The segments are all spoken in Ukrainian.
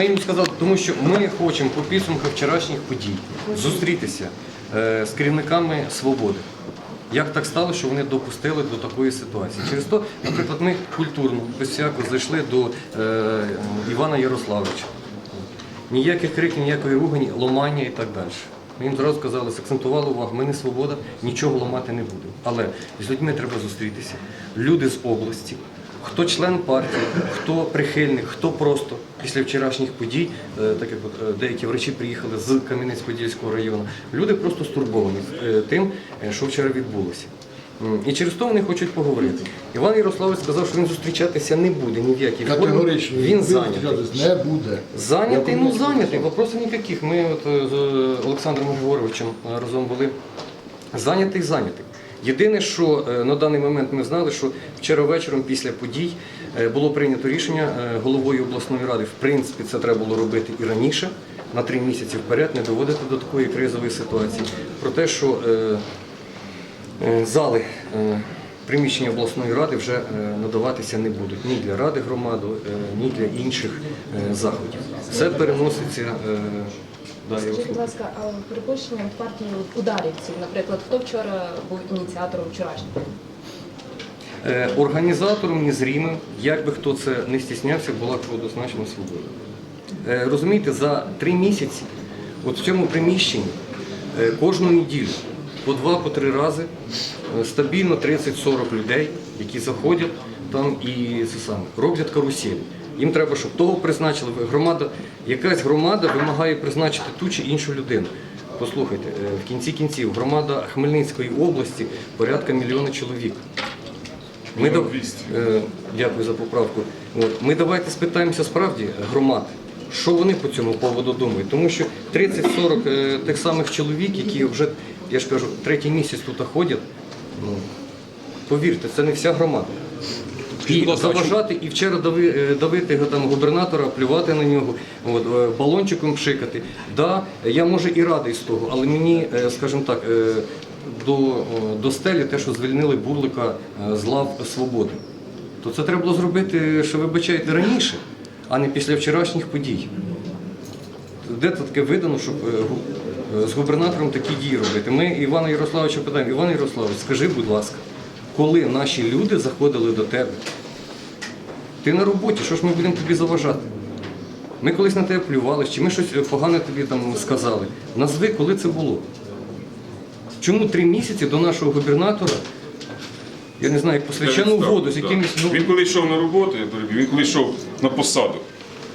Я їм сказав, тому що ми хочемо по підсумках вчорашніх подій зустрітися е, з керівниками свободи. Як так стало, що вони допустили до такої ситуації? Через то, наприклад, ми культурно, без зайшли до е, Івана Ярославовича. Ніяких криків, ніякої ругані, ломання і так далі. Ми їм зразу сказали, акцентували увагу, ми не свобода, нічого ламати не будемо. Але з людьми треба зустрітися. Люди з області, хто член партії, хто прихильник, хто просто після вчорашніх подій, е, так як е, деякі врачі приїхали з Кам'янець-Подільського району, люди просто стурбовані е, тим, що вчора відбулося. І через то вони хочуть поговорити. Іван Ярославович сказав, що він зустрічатися не буде ні в якій формі. Він зайнятий. не буде. Зайнятий, ну зайнятий, вопросів ніяких. Ми от з Олександром Григоровичем разом були. Зайнятий, зайнятий. Єдине, що е, на даний момент ми знали, що вчора вечором після подій е, було прийнято рішення е, головою обласної ради. В принципі, це треба було робити і раніше, на три місяці вперед, не доводити до такої кризової ситуації. Про те, що зали. Приміщення обласної ради вже надаватися не будуть ні для ради громади, ні для інших заходів. Все переноситься. Скажіть, будь ласка, а припущення партії ударівців, наприклад, хто вчора був ініціатором вчорашнього? Е, Організатором незрімим, як би хто це не стіснявся, була однозначно свобода. Е, Розумієте, за три місяці, от в цьому приміщенні е, кожну неділю по два, по три рази стабільно 30-40 людей, які заходять там і це саме, роблять карусель. Їм треба, щоб того призначили. Громада, якась громада вимагає призначити ту чи іншу людину. Послухайте, е, в кінці кінців громада Хмельницької області порядка мільйона чоловік. Ми дав... Е, Дякую за поправку. От. Ми давайте спитаємося справді громад, що вони по цьому поводу думають. Тому що 30-40 е, тих самих чоловік, які вже, я ж кажу, третій місяць тут ходять, ну, повірте, це не вся громада. І заважати, і вчора дави, е, давити там губернатора, плювати на нього, от, е, балончиком пшикати. Да, я може і радий з того, але мені, е, скажімо так, до, до стелі те, що звільнили Бурлика з лав свободи. То це треба було зробити, що вибачаєте, раніше, а не після вчорашніх подій. Де це таке видано, щоб з губернатором такі дії робити? Ми Івана Ярославовича питаємо, Іван Ярославович, скажи, будь ласка, коли наші люди заходили до тебе? Ти на роботі, що ж ми будемо тобі заважати? Ми колись на тебе плювали, чи ми щось погане тобі там сказали. Назви, коли це було. Чому три місяці до нашого губернатора, я не знаю, як по свячену воду з якимось. ну, Він коли йшов на роботу, я перебив, він коли йшов на посаду.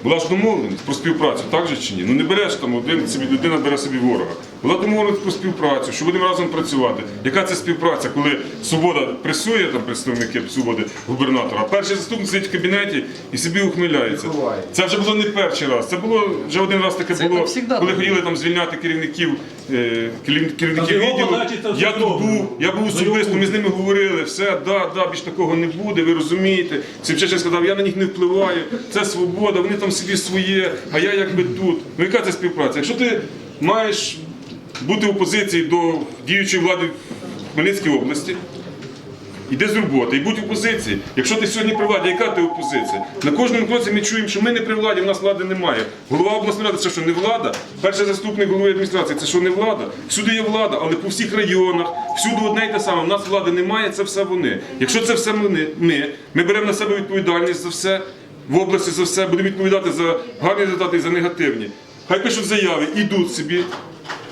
Була ж домовленість про співпрацю, так же чи ні? Ну не береш там один собі людина бере собі ворога. Була домовленість про співпрацю, що будемо разом працювати. Яка це співпраця, коли свобода пресує там представники свободи губернатора, а перший заступник сидить в кабінеті і собі ухмиляється. Це вже було не перший раз. Це було вже один раз таке Це було, коли хотіли там звільняти керівників, е, керівників відділу. Я тут був, я був особисто. Ми з ними говорили, все, да, да, більш такого не буде, ви розумієте. Сімчешин сказав, я на них не впливаю, це свобода, вони там собі своє, а я якби тут. Ну яка це співпраця? Якщо ти маєш бути в опозиції до діючої влади в Хмельницькій області, Іди з роботи і будь в опозиції. Якщо ти сьогодні при владі, яка ти опозиція? На кожному кроці ми чуємо, що ми не при владі, в нас влади немає. Голова обласної ради це що не влада? Перший заступник голови адміністрації це що не влада? Всюди є влада, але по всіх районах, всюди одне й те саме. У нас влади немає, це все вони. Якщо це все ми, ми, ми беремо на себе відповідальність за все в області за все, будемо відповідати за гарні результати і за негативні. Хай пишуть заяви, ідуть собі.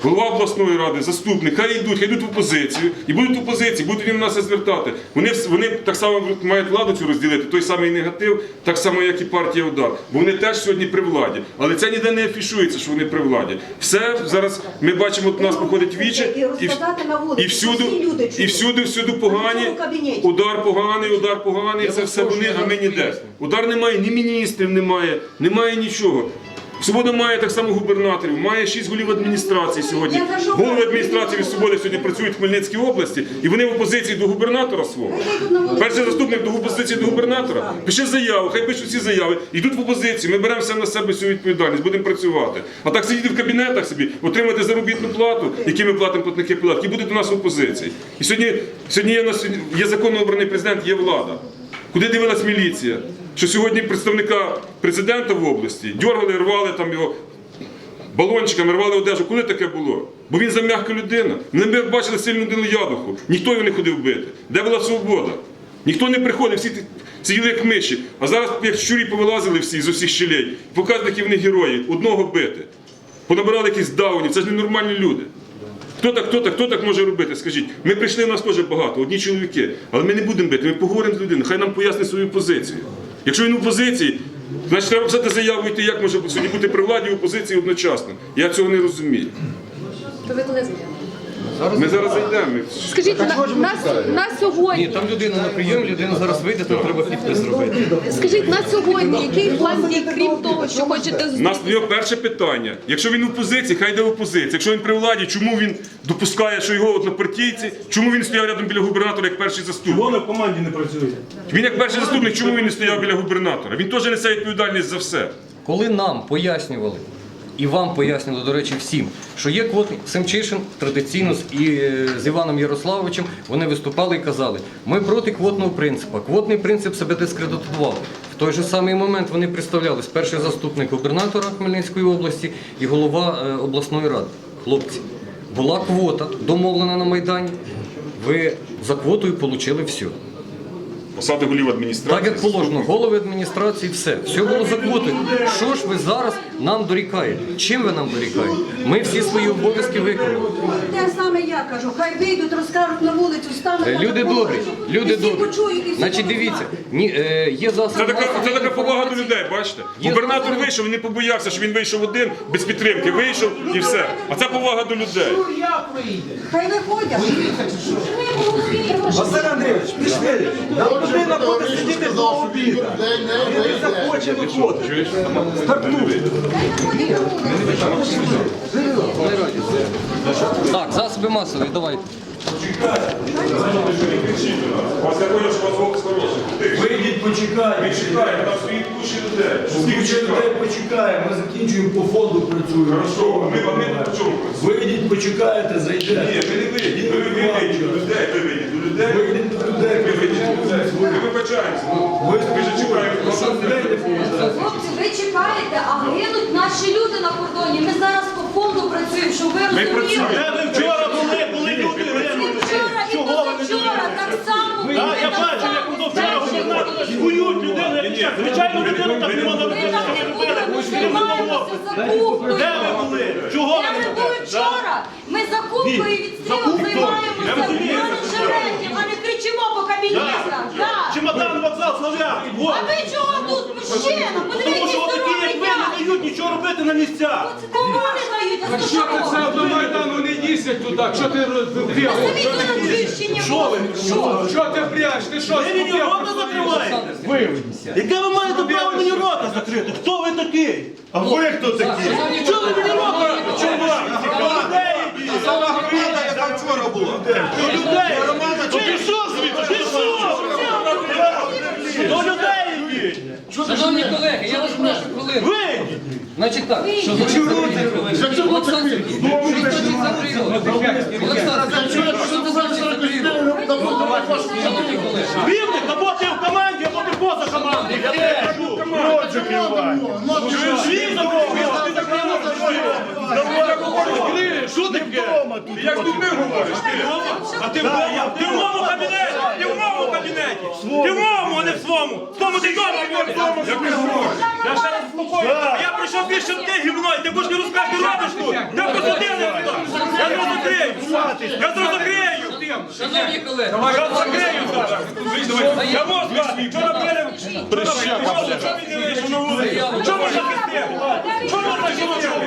Голова обласної ради, заступник, хай йдуть, хай йдуть в опозицію і будуть в опозиції, будуть їм на це звертати. Вони, вони так само мають владу цю розділити, той самий негатив, так само, як і партія удар. Бо вони теж сьогодні при владі. Але це ніде не афішується, що вони при владі. Все зараз ми бачимо, от у нас проходить віче, І розкладати на вулиці, і всюди, і всюди, всюди погані, удар поганий, удар поганий, це все вони, а ми ніде. Удар немає, ні міністрів немає, немає нічого. Свобода має так само губернаторів, має шість голів адміністрації сьогодні. Голови адміністрації від свободи сьогодні працюють в Хмельницькій області, і вони в опозиції до губернатора свого. Перший заступник до опозиції до губернатора. Пиши заяву, хай пишуть всі заяви. Йдуть в опозицію. Ми беремо на себе всю відповідальність, будемо працювати. А так сидіти в кабінетах собі, отримати заробітну плату, які ми платимо платники податків, і будуть у нас в опозиції. І сьогодні, сьогодні є, є законно обраний президент, є влада. Куди дивилась міліція? Що сьогодні представника президента в області дьоргали, рвали там його балончиками, рвали одежу. Коли таке було? Бо він зам'ягка людина. Ми бачили сильну людину ядуху. Ніхто його не ходив бити. Де була свобода? Ніхто не приходив, всі сиділи як миші. А зараз, як щурі повилазили всі з усіх щелей, показують, які вони герої. Одного бити. Понабирали якісь даунів, це ж ненормальні люди. Хто так, хто так, хто так може робити? Скажіть, ми прийшли, нас теж багато, одні чоловіки, але ми не будемо бити, ми поговоримо з людиною, хай нам пояснить свою позицію. Якщо він в опозиції, значить треба писати заяву йти, як може сьогодні бути при владі в опозиції одночасно. Я цього не розумію. То ви коли зайдете? Ми зараз зайдемо. Скажіть, на, на, на Ні, сьогодні, там людина на прийомі, людина зараз вийде, там треба підпис зробити. скажіть, на сьогодні, який план дій, крім того, що хочете У нас нього перше питання. Якщо він в опозиції, хай йде в опозицію. Якщо він при владі, чому він допускає, що його однопартійці, чому він стояв рядом біля губернатора як перший заступник? Воно в команді не працює. Він як перший заступник, чому він не стояв біля губернатора? Він теж несе відповідальність за все. Коли нам пояснювали, і вам пояснювали, до речі, всім, що є квотний Семчишин традиційно з, і, з Іваном Ярославовичем, вони виступали і казали, ми проти квотного принципу. Квотний принцип себе дискредитував. В той же самий момент вони представлялись перший заступник губернатора Хмельницької області і голова е, обласної ради. Хлопці, була квота, домовлена на Майдані. Ви за квотою отримали все. Посади голів адміністрації. Так як положено, голови адміністрації, все. Все було за. Що ж ви зараз нам дорікаєте? Чим ви нам дорікаєте? Ми всі свої обов'язки виконали. Те саме я кажу, хай вийдуть, розкажуть на вулицю, стануть. Е, на Люди добрі, люди всі добрі. почують, і всі Значить, будуть дивіться, знати. ні, е, є засоби. Це така, масової це така повага до інформації. людей, бачите? Є Губернатор засоби- вийшов, він не побоявся, що він вийшов один без підтримки. Вийшов і все. А це повага до людей. Хай виходять. Василь Андрійович, пішли. Нам людина буде сидіти до обіду. Він не захоче виходити. Стартуй. Так, засоби масові, давайте. Вас я понял, що вас голос хороший. Вийдіть, почекайте. Чекайте, там стоїть куча людей. Скільки людей почекає, ми закінчуємо по фонду працюємо. Хорошо, ми вам не по чому. Вийдіть, почекаєте, Ні, зайдете. ви не вийдіть, ви вийдіть до людей, ви вийдіть до людей. Вийдіть до людей. Ви вийдіть до людей. Ми вибачаємося. Ви Ми ж чекаємо. Хлопці, ви чекаєте, а гинуть наші люди на кордоні. Ми зараз по фонду працюємо, щоб ви Ми розуміли. працюємо. Де ви вчора були, коли люди І гинули? вчора, і Чого ви не позавчора так само. Так, ми я так бачив, само як позавчора знаєте, губернатор скують людину, як Звичайно, людину так не можна Ми робити. не ми тримаємося за. Де ви були? Чого ви не ми були вчора? Ми за кубкою відстрілу займаємося менеджерів, а не кричимо по кабінетах. Да. Чемодан, вокзал, Слав'янський. А ви чого тут, мужчина? Тому Подивіться, що такі, як ви, не дають нічого робити на місцях. Кому не дають? А Що ти це до Майдану не їздять туди? Що ти Львівщині Що ти пряш? Ти що? Ви рота? Яке ви маєте право мені рота закрити? Хто ви такий? А ви хто такий? Чого ви мені рота? Чого? До людей йдіть. До людей. Ну пішов звідси, пішов. До людей йдіть. Шановні колеги, я вас прошу хвилину. Вийдіть. Значить так, що Олександр Сергійович, що значить закрили? Олександр Сергійович, що це значить закрили? Шановні колеги, Рівник, або ти в команді, або ти поза командою. Я тебе кажу. Роджу кивай. Він закривав, ти закривав. Що таке? Як тут ти говориш? А ти в моєму, ти в моєму кабінеті, ти в моєму кабінеті. Ти в моєму, а не в своєму. В тому ти вдома говориш. Я ще раз спокою. Я прийшов більше в те гівно, ти будеш не розказати тут. Ти посадили туди. Я зараз закрию. Я зараз закрию. шановні колеги, Я закрию зараз. Я можу сказати, вчора били. Вчора били. Чого він не вийшов на вулицю? Чого можна захистити? Чого можна захистити?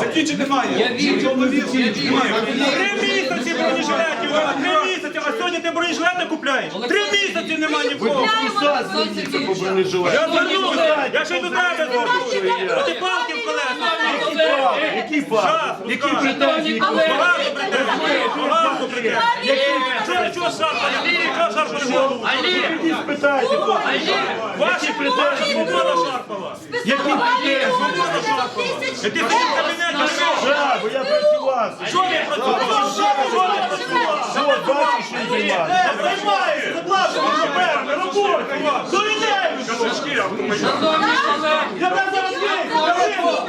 Закінчити має. Три місяці бронежилетів, три а ти бронежилети купляєш? Три місяці немає ні в кого. Олександр Сергійович, Я звернувся, я ще й до тебе звернувся. Ти палки в колеса. Які факти? Які претензії? Багато претензій. Багато претензій. Чого чого шарпали? Чого шарпали? Ідіть спитайте. хто. Ваші претензії. Свобода шарпала. Які претензії? І ти в кабінеті що? Я працював. Що не працював? Що не працював? Що, бачиш, що займаєш? Займається, заплачено, тепер, робота. До людей! Козачки, автомобілі. Я зараз вийду!